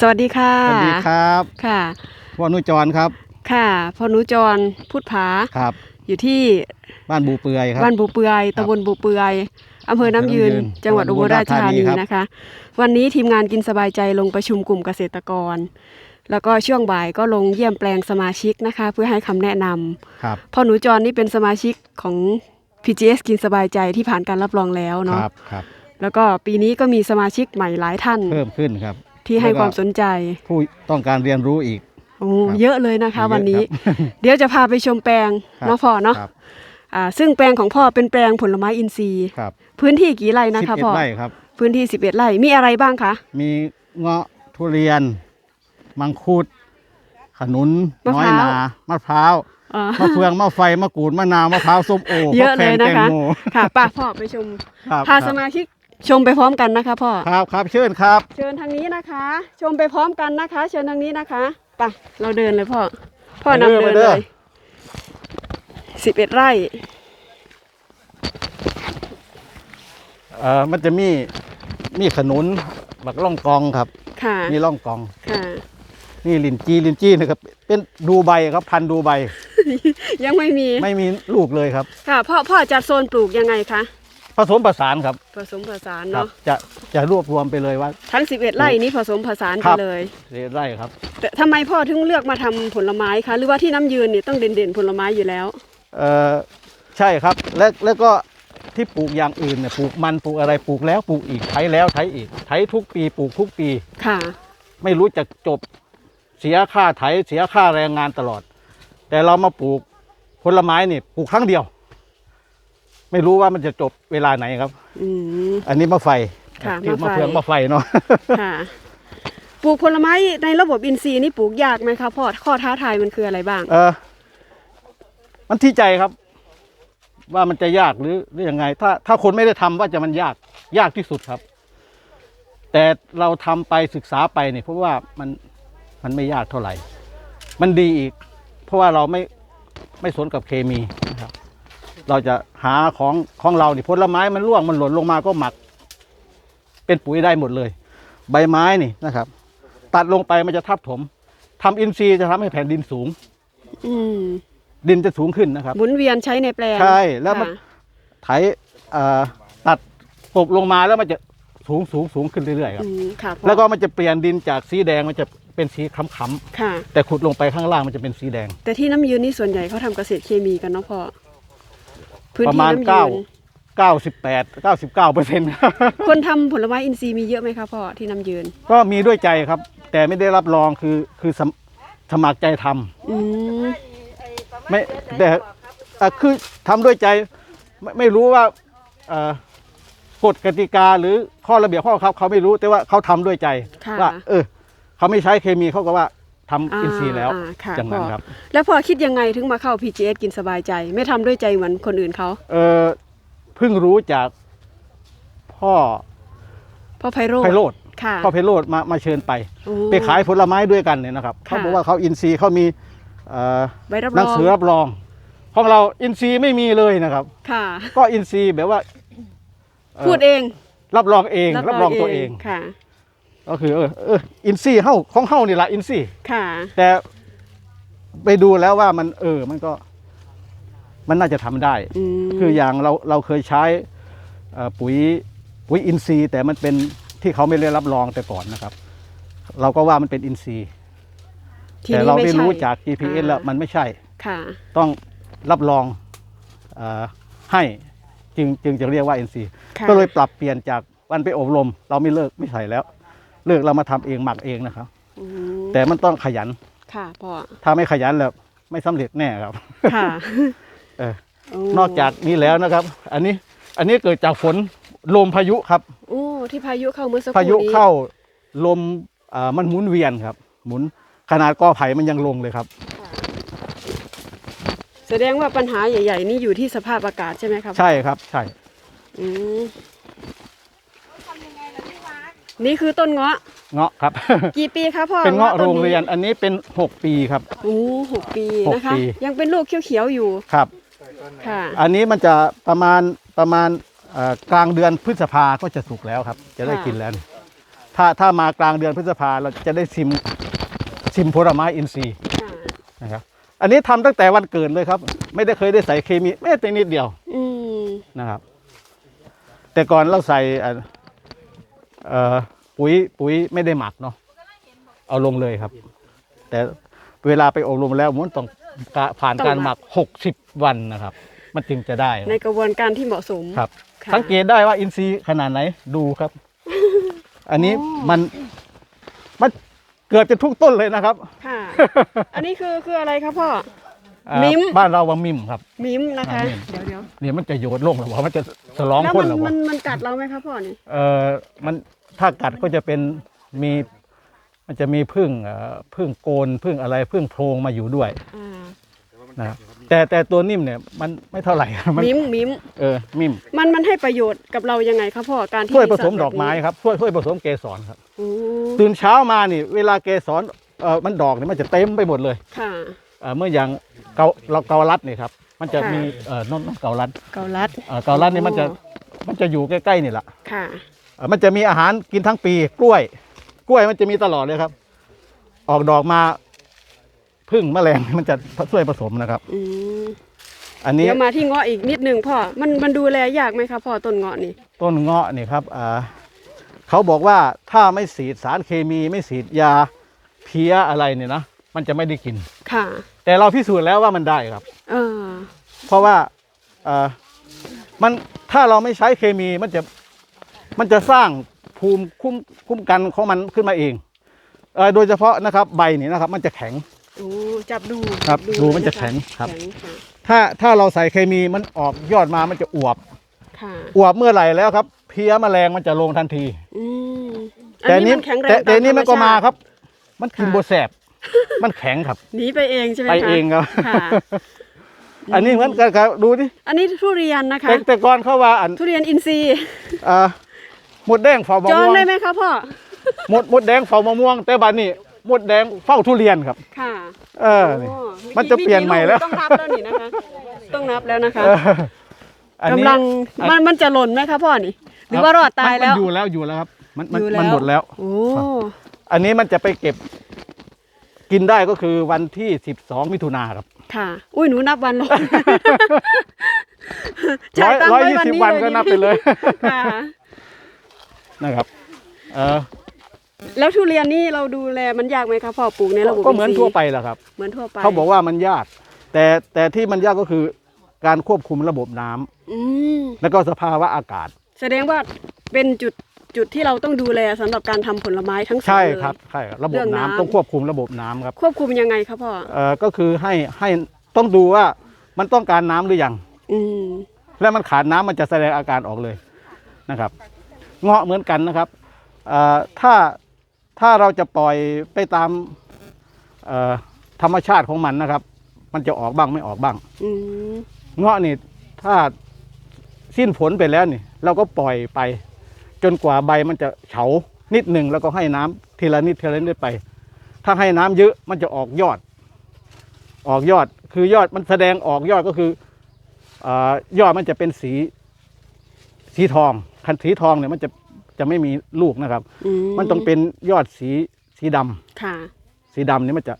สวัสดีค่ะสวัสดีครับค่ะพ่อนุจรครับ ค่ะพอหนุจรพุทธผาครับ อยู่ที่บ้านบูเปือยครับบ้านบูเปือยครับตำบลบูเปือยอำเภอน้ำยืนอำเภอน้ำยืน จังหวัดอุบลราชธานีจังหวัดอุบลราชธานีครับนะคะ วันนี้ทีมงานกินสบายใจลงประชุมกลุ่มเกษตรกร แล้วก็ช่วงบ่ายก็ลงเยี่ยมแปลงสมาชิกนะคะ เพื่อให้คำแนะนำครับพ่อหนูจรนี่เป็นสมาชิกของ PGS กินสบายใจที่ผ่านการรับรองแล้วคเนาะรับครับแล้วก็ปีนี้ก็มีสมาชิกใหม่หลายท่าน เพิ่มขึ้นครับ ที่ให้แล้วก็ความสนใจ ผู้ต้องการเรียนรู้อีกโอ้ครับเยอะเลยนะคะเยอะวันนี้ครับเดี๋ยวจะพาไปชมแปลงครับเนาะพ่อเนาะครับอ่าซึ่งแปลงของพ่อเป็นแปลงผลไม้อินทรีย์ครับพื้นที่กี่ไร่นะสิบคะเอ็ดพ่อไร่ครับ พื้นที่11ไร่มีอะไรบ้างคะมีเงาะทุเรียน มังคุด ขนุนมะน้อยพร้าวนามะพร้าวอ่ามะเฟืองมะไฟมะกรูดมะนาวมะพร้าวส้มโอเยอะเลยนะคะมแขงแตงโมค่ะป้าพ่อไปชมครับพาคสรับมาชิก ชมไปพร้อมกันนะคะพ่อ ครับครับเชิญครับ เชิญทางนี้นะคะ ชมไปพร้อมกันนะคะ เชิญทางนี้นะคะไปเราเดินเลยพ่อ พ่อนำเดินเลย11ไร่ เอ่อมันจะมีมีขนุนบักล่องกองครับค่ะ มีล่องกอง ค่ะ นี่ลินจีลินจีนะครับเป็นดูใบครับพันธุ์ดูใบยังไม่มี ไม่มีลูกเลยครับ ค่ะ พ่อ พ่อจัดโซนปลูกยังไงคะ ผสมผสานครับผสมผสานครับ เนาะจะจะรวบรวมไปเลยว่าทั้ง 11 ไร่นี้ผสมผสานคกัรันบเลยไร่ครับ แต่ทำไมพ่อถึงเลือกมาทำผลไม้คะหรือว่าที่น้ำยืนเนี่ยต้องเด่นๆผลไม้อยู่แล้ว เอ่อใช่ครับ และแล้วก็ที่ปลูกอย่างอื่นเนี่ยปลูกมันปลูกอะไรปลูกแล้วปลูกอีกไถแล้วไถอีกไถทุกปีปลูกทุกปี ค่ะ ไม่รู้จะจบเสียค่าไถเสียค่าแรงงานตลอด แต่เรามาปลูกผลไม้นี่ปลูกครั้งเดียว ไม่รู้ว่ามันจะจบเวลาไหนครับ อืม อันนี้มะไฟค่ะชื่อมะมะไฟ เฟืองมะไฟเนาะ ค่ะ ปลูกผลไม้ในระบบอินทรีย์นี่ปลูกยากไหมคะพ่อข้อท้าทายมันคืออะไรบ้าง เออมันที่ใจครับ ว่ามันจะยากหรือหรือยังไง ถ้าถ้าคนไม่ได้ทำว่าจะมันยากยากที่สุดครับ แต่เราทำไปศึกษาไปเนี่ยเพราะว่ามันมันไม่ยากเท่าไหร่ มันดีอีก เพราะว่าเราไม่ไม่สนกับเคมีนะครับ เราจะหาของของเรานี่ผลไม้มันร่วงมันหล่นลงมาก็หมัก เป็นปุ๋ยได้หมดเลย ใบไม้นี่นะครับ ตัดลงไปมันจะทับถมทำอินทรีย์จะทำให้แผ่นดินสูง อืมดินจะสูงขึ้นนะครับหมุนเวียนใช้ในแปลงใช่แล้วมันค่ะไถเอ่อตัดกบลงมาแล้วมันจะสูงสูงสูงขึ้นเรื่อยๆครัอืบมค่ะพ่อแล้วก็มันจะเปลี่ยนดินจากสีแดงมันจะเป็นสีค้ำค่ะๆแต่ขุดลงไปข้างล่างมันจะเป็นสีแดง แต่ที่น้ำยืนนี่ส่วนใหญ่เขาทำเกษตรเคมีกันเนาะพ่อ พื้นประที่มาณน้ำยืเก้านเก้าสิบแปดเก้าสิบเก้าเปอร์เซ็นต์คนทำผลไม้อินทรีย์มีเยอะไหมคะพ่อที่น้ำยืน ก็มีด้วยใจครับ แต่ไม่ได้รับรองคือคือสมสมัครใจทำอืมไม่แต่อะคือทำด้วยใจไม่ไม่รู้ว่าเอ่อกฎกติกาหรือข้อระเบียบข้อบังคับเขาไม่รู้แต่ว่าเขาทำด้วยใจ ค่ะ ว่า เออ เขาไม่ใช้เคมีเขาก็ว่า ทำาอินทรีย์แล้วอ่าค่ะอย่างนั้นพ่อครับ แล้วพ่อคิดยังไงถึงมาเข้า PGS กินสบายใจ ไม่ทำด้วยใจเหมือนคนอื่นเขาเออเพิ่งรู้จากพ่อพ่อไพโรจไพน์โรธค่ะพ่อไพโรธมามาเชิญไปโอ้ไปขายผลไม้ด้วยกันเนี่ยนะครับค่ะเขาบอกว่าเขาอินทรีย์เขามีเอ่อใบรับหรนัองงสือรับรอง ของเราอินทรีย์ไม่มีเลยนะครับค่ะก็อินทรีย์แบบว่าอ่อพูดเอง รับรองเอง รับรองตัวเองค่ะ ก็คือเออเอออินซี่เฮ้าของเฮ้านี่แหละอินซี่ค่ะ แต่ไปดูแล้วว่ามันเออ มันก็ มันน่าจะทำได้อืมคืออย่างเราเราเคยใช้เอ่อปุ๋ยปุ๋ยอินทรีย์ แต่มันเป็นที่เขาไม่ได้รับรองแต่ก่อนนะครับ เราก็ว่ามันเป็นอินทรีย์ทีแต่นี้เราไม่ได้ใช่รู้จาก GPS แล้วมันไม่ใช่ค่ะต้องรับรองเออให้จึงจึงจะเรียกว่าอินทรีย์ค่ะก็เลยปรับเปลี่ยนจากวันไปอบรม เราไม่เลิกไม่ใส่แล้ว เลิกเรามาทำเองหมักเองนะครับอืมแต่มันต้องขยันค่ะพ่อถ้าไม่ขยันแล้วไม่สำเร็จแน่ครับ ค่ะ เออโนอกจากนี้แล้วนะครับ อันนี้อันนี้เกิดจากฝนลมพายุครับโอ้ที่พายุเข้าเมื่อสักครู่พายุนี้เข้าลมอ่ามันหมุนเวียนครับ หมุนขนาดกอไผ่มันยังลงเลยครับ แสดงว่าปัญหาใหญ่ ๆ นี่อยู่ที่สภาพอากาศใช่ไหมครับ ใช่ครับใช่อืม นี่คือต้นเงาะ เงาะครับ กี่ปีครับพ่อเป็นเงาะต้โรงเรียนอันนี้เป็น 6 ปีครับ โอ้หกปีหกนะคะ ปี ยังเป็นลูกเขียวๆอยู่ ครับ ค่ะ อันนี้มันจะประมาณประมาณเอ่อกลางเดือนพฤษภาก็จะสุกแล้วครับ จะได้ค่ะ กินแล้วนี่ถ้าถ้ามากลางเดือนพฤษภาเราจะได้ชิมชิมผลไม้อินทรีย์ค่ะนะครับ อันนี้ทำตั้งแต่วันเกิดเลยครับ ไม่ได้เคยได้ใส่เคมีแม้แต่นิดเดียวอืมนะครับ แต่ก่อนเราใส่เอ่อ เอ่อปุ๋ยปุ๋ยไม่ได้หมักเนาะเอาลงเลยครับ แต่เวลาไปอบรมแล้วมันต้องกะผ่านการหมัก 60 วันนะครับ มันจึงจะได้ในกระบวนการที่เหมาะสมครับ ค่ะสังเกตได้ว่าอินทรีย์ขนาดไหนดูครับ อันนี้อ๋อมันมันเกือบจะทุกต้นเลยนะครับ ค่ะ อันนี้คือคืออะไรครับพ่อ อ่ามิ้ม บ้านเราว่ามิมครับ มิมนะคะ อ่ามิ้ม เดี๋ยวเดี๋ยวเนี่ยมันจะโยนลงหรือว่ามันจะสลองแล้วคมันนหรือมัว่านมันกัดเราไหมครับพ่อนี่เออมันถ้ากัดก็จะเป็นมีมันจะมีพึ่งเอ่อพึ่งโกนพึ่งอะไรพึ่งโพรงมาอยู่ด้วยอ่านะแต่แต่ตัวนิ่มเนี่ยมันไม่เท่าไหร่ มันมิมมิมเออมิมมันมันให้ประโยชน์กับเรายังไงครับพ่อการที่ช่วยผสมสัตดอกไม้ครับช่วยช่วยผสมเกสรครับ โอ้ตื่นเช้ามานี่ เวลาเกสรเออมันดอกเนี่ยมันจะเต็มไปหมดเลยค่ะ เอ่อเมื่ออย่าง เกาเราเกาลัดนี่ครับ มันจะค่ะมีเอ่อน้องน้องเกาลัดเกาลัดเอ่อเกาลัดนี่มันจะมันจะอยู่ใกล้ๆนี่แหละค่ะ เอ่อมันจะมีอาหารกินทั้งปีกล้วย กล้วยมันจะมีตลอดเลยครับ ออกดอกมาพึ่งแมลง มันจะช่วยผสมนะครับ อืมอันนี้เดี๋ยวมาที่เงาะอีกนิดหนึ่งพ่อ มันมันดูแลยากไหมครับพ่อต้นเงาะนี่ ต้นเงาะนี่ครับอ่าเขาบอกว่าถ้าไม่สีดสารเคมีไม่สีดยาเพี้ยอะไรเนี่ยนะมันจะไม่ได้กิน ค่ะ แต่เราพิสูจน์แล้วว่ามันได้ครับ เออ เพราะว่าเอ่อมันถ้าเราไม่ใช้เคมีมันจะมันจะสร้างภูมิคุ้มคุ้มกันของมันขึ้นมาเองเอ่อโดยเฉพาะนะครับใบนี่นะครับ มันจะแข็ง โอ้จับดูครับจัดูมันเลยจะแข็งครับ แข็งค่ะถ้าถ้าเราใส่เคมีมันออกยอดมามันจะอวบ ค่ะ อวบเมื่อไหร่แล้วครับ เพี้ยแมลงมันจะลงทันที อืมแต่อันนี้นี้มันแข็งแรงแต่แต่ตามนี่มันก็ธรรมาชติครับ มันกินค่ะโบแสบ มันแข็งครับหนีไปเองใช่ไหมไปคะเองครับ ค่ะ อันนี้เหมือนกันครับดูดิอันนี้ทุเรียนนะคะ แต่แต่ก่อนเขาว่าอันทุเรียนอินทรีย์อ่าหมดแดงเฝ้ามะจองม่วงได้ไหมคะพ่อ หมดหมดแดงเฝ้ามะม่วง แต่บัดนี้หมดแดงเฝ้าทุเรียนครับ ค่ะเออนี่โอ้มันจะเปลี่ยนใหม่แล้ว ต้องนับแล้วนี่นะคะ ต้องนับแล้วนะคะเอออันนี้ กำลังอันมันมันจะหล่นไหมคะพ่อนี่ หรือว่ารอดตายแล้ว มันอยู่แล้วอยู่แล้วครับ มันมันอยู่มันหมดแล้ว โอ้ อันนี้มันจะไปเก็บ กินได้ก็คือวันที่สิบสองมิถุนาครับ ค่ะ อุ้ยหนูนับวันลงร้อยจ่ายตังค์ร้อยไว้ยี่วันสิบนี้วันเลยก็นับไปเลยค่ะนะครับ เออแล้วทุเรียนนี่เราดูแลมันยากไหมคะพ่อปลูกในระบบก็เหมือนทรีย์ทั่วไปแหละครับ เหมือนทั่วไปเขาบอกว่ามันยาก แต่แต่ที่มันยากก็คือการควบคุมระบบน้ำอืมแล้วก็สภาวะอากาศ แสดงว่าเป็นจุด จุดที่เราต้องดูแลสำหรับการทำผลไม้ทั้งสวนใช่เลยครับใช่ครับระเรื่บบองน้ำน้ำต้องควบคุมระบบน้ำครับ ควบคุมยังไงครับพ่อเอ่อก็คือให้ให้ต้องดูว่ามันต้องการน้ำหรือยังอืมแล้วมันขาดน้ำมันจะแสดงอาการออกเลยนะครับ เงาะเหมือนกันนะครับเอ่อถ้าถ้าเราจะปล่อยไปตามเอ่อธรรมชาติของมันนะครับ มันจะออกบ้างไม่ออกบ้างอืมเงาะนี่ถ้าสิ้นผลไปแล้วนี่ เราก็ปล่อยไป จนกว่าใบมันจะเฉานิดหนึ่งแล้วก็ให้น้ำทีละนิดทีละนิดไป ถ้าให้น้ำเยอะมันจะออกยอด ออกยอดคือยอดมันแสดงออกยอดก็คือเออยอดมันจะเป็นสีสีทองคันสีทองเนี่ยมันจะจะไม่มีลูกนะครับอืมันต้องเป็นยอดสีสีดำค่ะ สีดำนี่มันจะ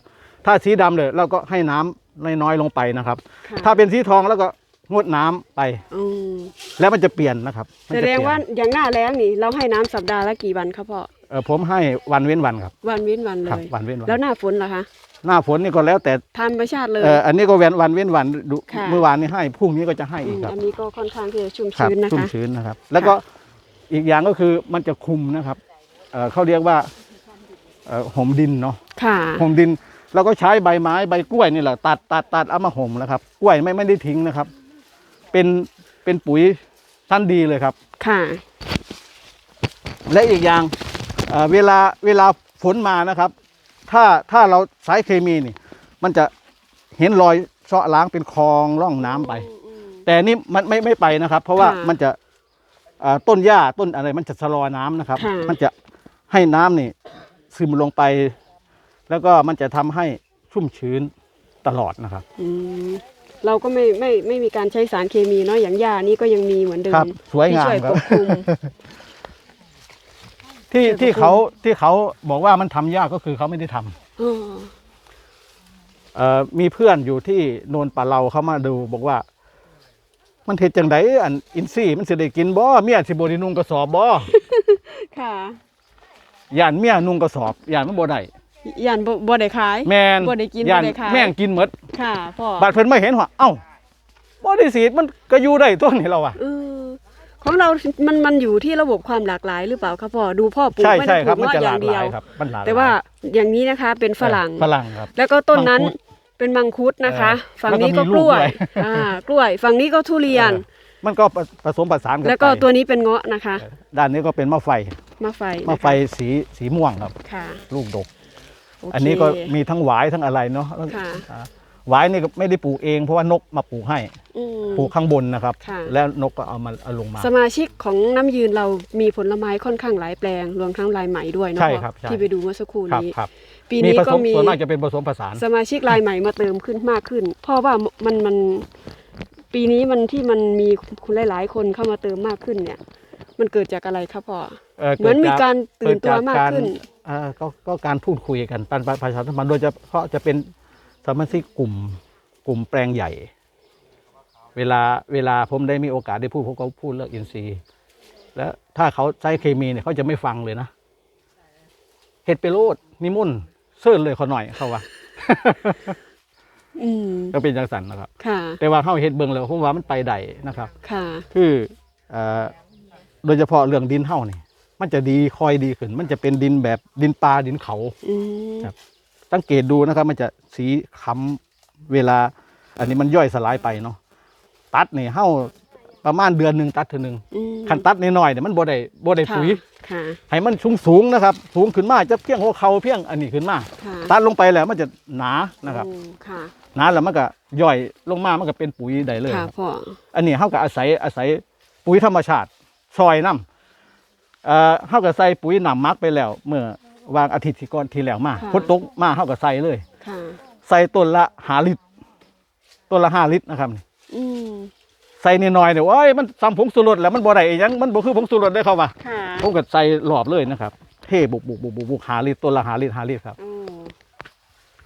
ถ้าสีดำเลยเราก็ให้น้ำน้อยๆลงไปนะครับค่ะถ้าเป็นสีทองแล้วก็ งดน้ำไป อืมแล้วมันจะเปลี่ยนนะครับมันแสจะดเปลี่งยนว่าอย่างหน้าแล้งนี่ เราให้น้ำสัปดาห์ละกี่วันครับพ่อเออผมให้วันเว้นวันครับ วันเว้นวันเลครับย วันเว้นวัน แล้วหน้าฝนล่ะคะหน้าฝนนี่ก็แล้วแต่ธรรมชาติเลย เอออันนี้ก็เว้นวันเว้นวันดูค่ะ เมื่อวานนี้ให้พรุ่งนี้ก็จะให้อีกมครับ อันนี้ก็ค่อนข้างที่จะชุ่มครับชื้นนะชุ่มคะ ชื้นนะครับ แล้วก็อีกอย่างก็คือมันจะคุมนะครับเออเขาเรียกว่าเออห่มดินเนาะค่ะ ห่มดินเราก็ใช้ใบไม้ใบกล้วยนี่แหละตัดตัดตัดเอามาห่มแล้วครับ กล้วยไม่ไม่ได้ทิ้งนะครับ เป็นเป็นปุ๋ยชั้นดีเลยครับ ค่ะ และอีกอย่างเอ่อเวลาเวลาฝนมานะครับ ถ้าถ้าเราใช้เคมีนี่ มันจะเห็นรอยเซาะล้างเป็นคลองร่องน้ำไป แต่นี่มันไม่ไม่ไปนะครับ เพราะว่าค่ะมันจะเอ่อต้นหญ้าต้นอะไรมันจะชะลอน้ำนะครับ ค่ะ มันจะให้น้ำนี่ซึมลงไป แล้วก็มันจะทำให้ชุ่มชื้นตลอดนะครับ อืม เราก็ไม่ไม่ไม่มีการใช้สารเคมีเนาะอย่างหญ้านี่ก็ยังมีเหมือนเดิมครับสวยงามที่ช่วยครับควบคุม ที่เศรษฐที่ภูมิเขาที่เขาบอกว่ามันทำยากก็คือเขาไม่ได้ทำอ๋อเอ่อมีเพื่อนอยู่ที่โนนป่าเราเขามาดู บอกว่า มันเฮ็ดจังไดอันอินซี่ มันสิได้กินบ่เมียสิบ่ได้นุ่งกระสอบบ่ค่ะ ย่านเมียนุ่งกระสอบย่านมันบ่ได้ ยันบ่บ่ได้ขายแม่นบ่ได้กินย่านบ่ได้ขายแม่งกินหมดค่ะพ่อบาดเพิ่นมาเห็นว่าเอ้าบ่ได้สีดมันก็อยู่ได้ตัวนี้แล้วอะเออของเรา มัน มันอยู่ที่ระบบความหลากหลายหรือเปล่าครับพ่อ ดูพ่อปลูกใช่ไม่ใช่ได้ปคลูรับกมันเงาะจะอหย่าลางกเดีหยลายว ครับมันหลากหลายแต่ว่าอย่างนี้นะคะเป็นฝรั่ง ฝรั่งครับ แล้วก็ต้นนั้นมังคุดเป็นมังคุดนะคะ เออฝั่งนี้ก็แล้วก็มีกล้วยลูกด้วย อ่า กล้วย ฝั่งนี้ก็ทุเรียนเออมันก็ผสมผสานกันแล้วก็ไปตัวนี้เป็นเงาะนะคะ ด้านนี้ก็เป็นมะไฟ มะไฟมะไฟสีสีม่วงครับ ค่ะ ลูกดกโเค อันนี้ก็มีทั้งหวายทั้งอะไรเนาะค่ะอ่าหวายนี่ก็ไม่ได้ปลูกเองเพราะว่านกมาปลูกให้อืมปลูกข้างบนนะครับค่ะแล้วนกก็เอามาเอาลงมา สมาชิกของน้ำยืนเรามีผลไม้ค่อนข้างหลายแปลง รวมทั้งลายใหม่ด้วยเนาะใช่พ่อครับใช่ที่ไปดูเมื่อสักครู่ครับนี้ครับปีมีนี้ผก็สมมีส่วนมากจะเป็นผสมผสาน สมาชิกรายใหม่มาเติมขึ้นมากขึ้น เพราะว่ามันมันปีนี้มันที่มันมีคนหลาย ๆ คนเข้ามาเติมมากขึ้นเนี่ย มันเกิดจากอะไรครับพ่อเหมือนมีการตื่นตัวมากขึ้นเอ่อก็ก็การพูดคุยกันการประชาสัมพันธ์โดยเฉพาะจะเป็นสมาชิกกลุ่มกลุ่มแปลงใหญ่ เวลาเวลาผมได้มีโอกาสได้พูดผมก็พูดเรื่องอินทรีย์ แล้วถ้าเขาใช้เคมีเนี่ยเขาจะไม่ฟังเลยนะเห็ดไปโลดนิมุ่นต์เซิร์นเลยเขาหน่อยเขาว่าอืมก็เป็นจังสันนะครับค่ะแต่ว่าเข้าเห็ดเบิงแล้วผมว่ามันไปได้นะครับค่ะคือเอ่อโดยเฉพาะเรื่องดินเฮ้านี่ มันจะดีคอยดีขึ้น มันจะเป็นดินแบบดินปลาดินเขาอืมครับสังเกตดูนะครับ มันจะสีค้ำเวลา อันนี้มันย่อยสลายไปเนาะตัดนี่เฮ้าประมาณเดือนหนึ่งตัดเท่านึงอืมคันตัดน้อยๆเนี่ยมันบ่ได้บ่ได้ค่ะปุ๋ยค่ะให้มันสูงสูงๆนะครับ สูงขึ้นมาจะเพียงหัวเข่าเพียงอันนี้ขึ้นมาค่ะตัดลงไปแล้วมันจะหนานะครับอืมค่ะหนาแล้วมันก็ย่อยลงมามันก็เป็นปุ๋ยได้เลยค่ะพ่ออันนี้เฮาก็อาศัยอาศัยปุ๋ยธรรมชาติซอยน้ำ เอ่อเฮาก็ใส่ปุ๋ยหนำมักไปแล้ว เมื่อวางอาทิตย์ที่ก่อนที่แล้วมาค่ะ ฝนตกมาเฮาก็ใส่เลย ค่ะ ใส่ต้นละหาลิตรต้นละห้าลิตรนะครับอืมใส่นิดหน่อยเนี่ยโอ้ยมันซ้ำผงสุรสแล้วมันบ่ได้อีหยังมันบ่คือผงสุรสได้เข้าว่าค่ะผมก็ใส่หลอบเลยนะครับเทบุกบุกบุกบุกบุกหาลิตรต้นละหาลิตรหาลิตรครับ อืม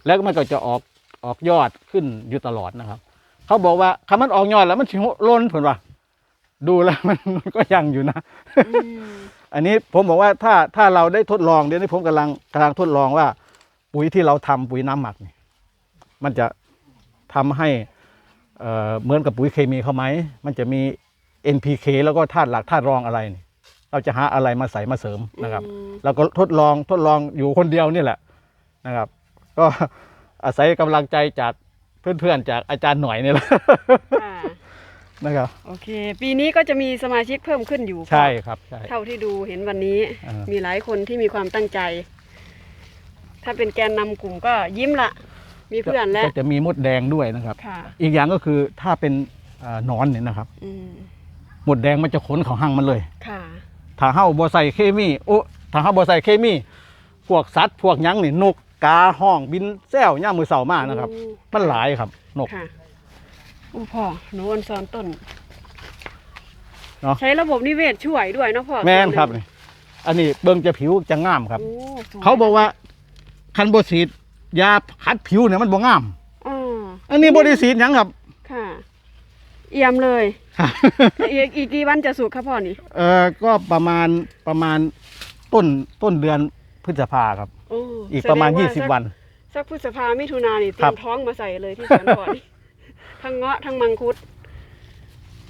แล้วมันก็จะออกออกยอดขึ้นอยู่ตลอดนะครับ เขาบอกว่าคำมันออกยอดแล้วมันสิล้นผลว่า ดูแล้วมัน มันก็ยังอยู่นะ อืม อันนี้ผมบอกว่าถ้าถ้าเราได้ทดลองเดี๋ยวนี้ผมกำลังกำลังทดลองว่า ปุ๋ยที่เราทำปุ๋ยน้ำหมักนี่มันจะทำให้เอ่อเหมือนกับปุ๋ยเคมีเขาไหม มันจะมี NPK แล้วก็ธาตุหลักธาตุรองอะไรนี่เราจะหาอะไรมาใส่มาเสริมนะครับอืมแล้วก็ทดลองทดลองอยู่คนเดียวนี่แหละนะครับ ก็อาศัยกำลังใจจากเพื่อนๆจากอาจารย์หน่อยนี่แหละค่ะ นะครับ โอเค ปีนี้ก็จะมีสมาชิกเพิ่มขึ้นอยู่ใช่ครับใช่ เท่าที่ดูเห็นวันนี้ อ่ามี มีหลายคนที่มีความตั้งใจ ถ้าเป็นแกนนำกลุ่มก็ยิ้มละ มีเพื่อนแล้วก็จะมีมดแดงด้วยนะครับ ค่ะ อีกอย่างก็คือถ้าเป็นเอ่อหนอนเนี่ยนะครับอืมมดแดงมันจะขนเขาหั่งมันเลย ค่ะ ถ้าเฮาบ่ใส่เคมีโอ้ถ้าเฮาบ่ใส่เคมี พวกสัตว์พวกหยังนี่นกกาห้องบินแซวย่ามมือเสามานะครับอืมมันหลายครับนก ค่ะโอ้พ่อหนูอันซ้อนต้น เนาะ ใช้ระบบนิเวศช่วยด้วยเนาะพ่อแม่นครับส่วนหงนี่อันนี้เบิ่งจะผิวจะงามครับ โอ้สวยเขาบอกว่าคันบ่ฉีดยาขัดผิวเนี่ยมันบ่งาม อ๋ออันนี้บ่ได้ฉีดหยังครับ ค่ะ เอี่ยมเลยอีกอีกกี่วันจะสุกครับพ่อนี่ เออก็ประมาณประมาณต้นต้นเดือนพฤษภาครับ โอ้อีกประมาณ แสดง20วัน สักพฤษภามิถุนานี่เตรีครัยบมท้องมาใส่เลยที่สวนก่อน ทั้งเงาะทั้งมังคุด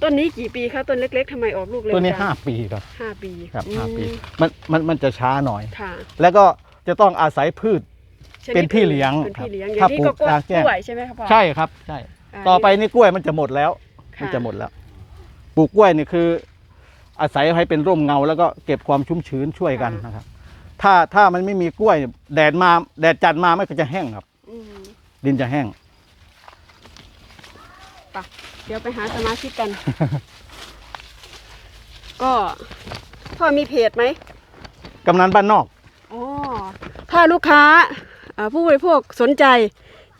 ต้นนี้กี่ปีคะต้นเล็ก ๆทำไมออกลูกเร็วตัวนี้จังห้าปีครับห้าปีครับอืมห้าปีมันมันมันจะช้าหน่อย ค่ะแล้วก็จะต้องอาศัยพืช ชดเป็นพี่เลี้ยงเป็นพี่เลี้ยงครับอย่างนี้ก็ถ้าปลูกกลางแจ้งกล้วยใช่ไหมครับพ่อใช่ครับใช่าต่อไปนี่กล้วยมันจะหมดแล้ว ค่มันจะหมดแล้วปลูกกล้วยนี่คือ อาศัยให้เป็นร่มเงา แล้วก็เก็บความชุ่มชื้นช่วยกันนะครับ ถ้าถ้ามันไม่มีกล้วยแดดมาแดดจัดมามันก็จะแห้งครับ อืมดินจะแห้ง ไปเดี๋ยวไปหาสมาชิกกัน ก็พ่อมีเพจไหมกำนันบ้านนอกอ๋อถ้าลูกค้าอ่าผู้บริโภคสนใจ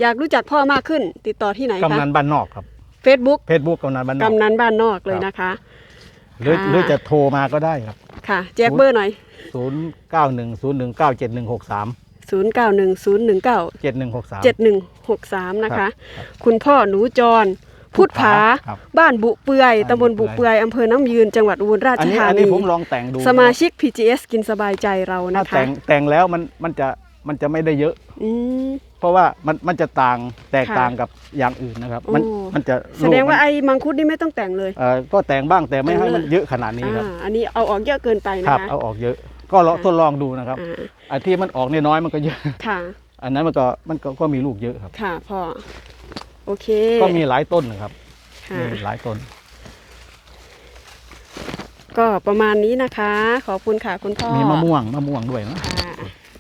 อยากรู้จักพ่อมากขึ้น ติดต่อที่ไหนกำคะนันบ้านนอกครับ Facebook เฟซบุ๊กกำนันบ้านนอกกำนันบ้านนอกเลยนะคะ หรือค่ะหรือจะโทรมาก็ได้ครับ ค่ะ แจกเบอร์หน่อยศูนย์เก้าหนึ่งศูนย์หนึ่งเก้าเจ็ดหนึ่งหกสาม0 9 1 0 1 9เจ็ดหนึ่งหกสาม7163 นะคะครับคุณพ่อหนูจร พุทธผาครับ บ้านบุเปื่อยบ้านตำบลบุบุเปื่เปื่ออยยอำเภอน้ำยืนจังหวัดอุบลราอันชนี้ธาอันนีนี้ผมลองแต่งดูสมาชิก PGS กินสบายใจเราถ้านะคะแต่งแต่งแล้วมันมันจะมันจะไม่ได้เยอะ อืม เพราะว่ามันมันจะต่างแตกค่ะต่างกับอย่างอื่นนะครับ มันโอ้ มันจะแสดงว่าลูกมันไอ้มังคุดนี่ไม่ต้องแต่งเลย เอ่อก็แต่งบ้างแต่ไม่ให้แต่งเลยมันเยอะขนาดนี้ครับ อ่าอันนี้เอาออกเยอะเกินไปคนะรับคะเอาออกเยอะ ก็ลองค่ะทดลองดูนะครับอ่าอันที่มันออกน้อยๆมันก็เยอะ ค่ะ อันนั้นมันก็มันก็ก็มีลูกเยอะครับ ค่ะพ่อ โอเค ก็มีหลายต้นนะครับค่ะ มีหลายต้น ก็ประมาณนี้นะคะ ขอบคุณค่ะคุณพ่อมีมะม่วงมะม่วงด้วยนะ ค่ะ